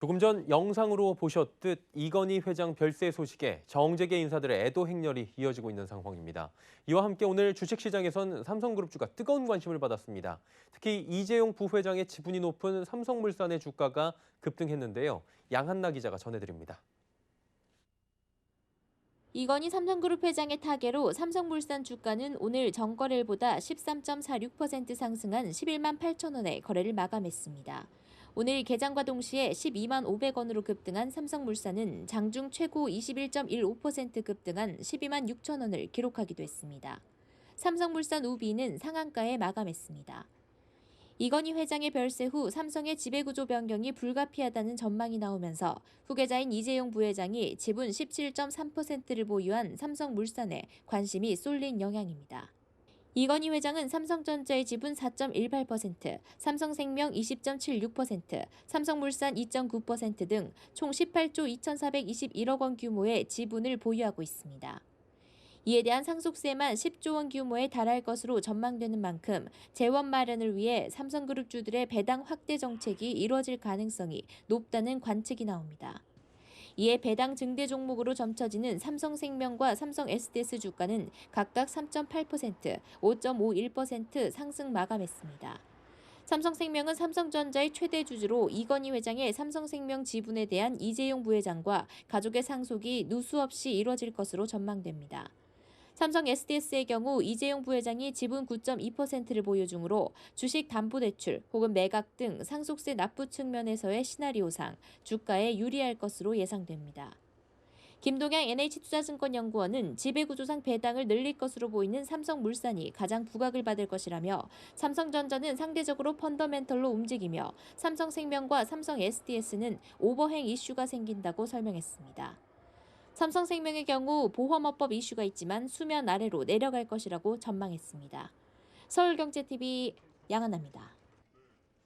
조금 전 영상으로 보셨듯 이건희 회장 별세 소식에 정재계 인사들의 애도 행렬이 이어지고 있는 상황입니다. 이와 함께 오늘 주식시장에선 삼성그룹주가 뜨거운 관심을 받았습니다. 특히 이재용 부회장의 지분이 높은 삼성물산의 주가가 급등했는데요. 양한나 기자가 전해드립니다. 이건희 삼성그룹 회장의 타계로 삼성물산 주가는 오늘 전거래일보다 13.46% 상승한 11만 8천 원에 거래를 마감했습니다. 오늘 개장과 동시에 12만 500원으로 급등한 삼성물산은 장중 최고 21.15% 급등한 12만 6천 원을 기록하기도 했습니다. 삼성물산 우비는 상한가에 마감했습니다. 이건희 회장의 별세 후 삼성의 지배구조 변경이 불가피하다는 전망이 나오면서 후계자인 이재용 부회장이 지분 17.3%를 보유한 삼성물산에 관심이 쏠린 영향입니다. 이건희 회장은 삼성전자의 지분 4.18%, 삼성생명 20.76%, 삼성물산 2.9%등 총 18조 2,421억 원 규모의 지분을 보유하고 있습니다. 이에 대한 상속세만 10조 원 규모에 달할 것으로 전망되는 만큼 재원 마련을 위해 삼성그룹 주들의 배당 확대 정책이 이뤄질 가능성이 높다는 관측이 나옵니다. 이에 배당 증대 종목으로 점쳐지는 삼성생명과 삼성 SDS 주가는 각각 3.8%, 5.51% 상승 마감했습니다. 삼성생명은 삼성전자의 최대 주주로 이건희 회장의 삼성생명 지분에 대한 이재용 부회장과 가족의 상속이 누수 없이 이뤄질 것으로 전망됩니다. 삼성 SDS의 경우 이재용 부회장이 지분 9.2%를 보유 중으로 주식 담보대출 혹은 매각 등 상속세 납부 측면에서의 시나리오상 주가에 유리할 것으로 예상됩니다. 김동양 NH투자증권연구원은 지배구조상 배당을 늘릴 것으로 보이는 삼성물산이 가장 부각을 받을 것이라며 삼성전자는 상대적으로 펀더멘털로 움직이며 삼성생명과 삼성 SDS는 오버행 이슈가 생긴다고 설명했습니다. 삼성생명의 경우 보험업법 이슈가 있지만 수면 아래로 내려갈 것이라고 전망했습니다. 서울경제TV 양한나입니다.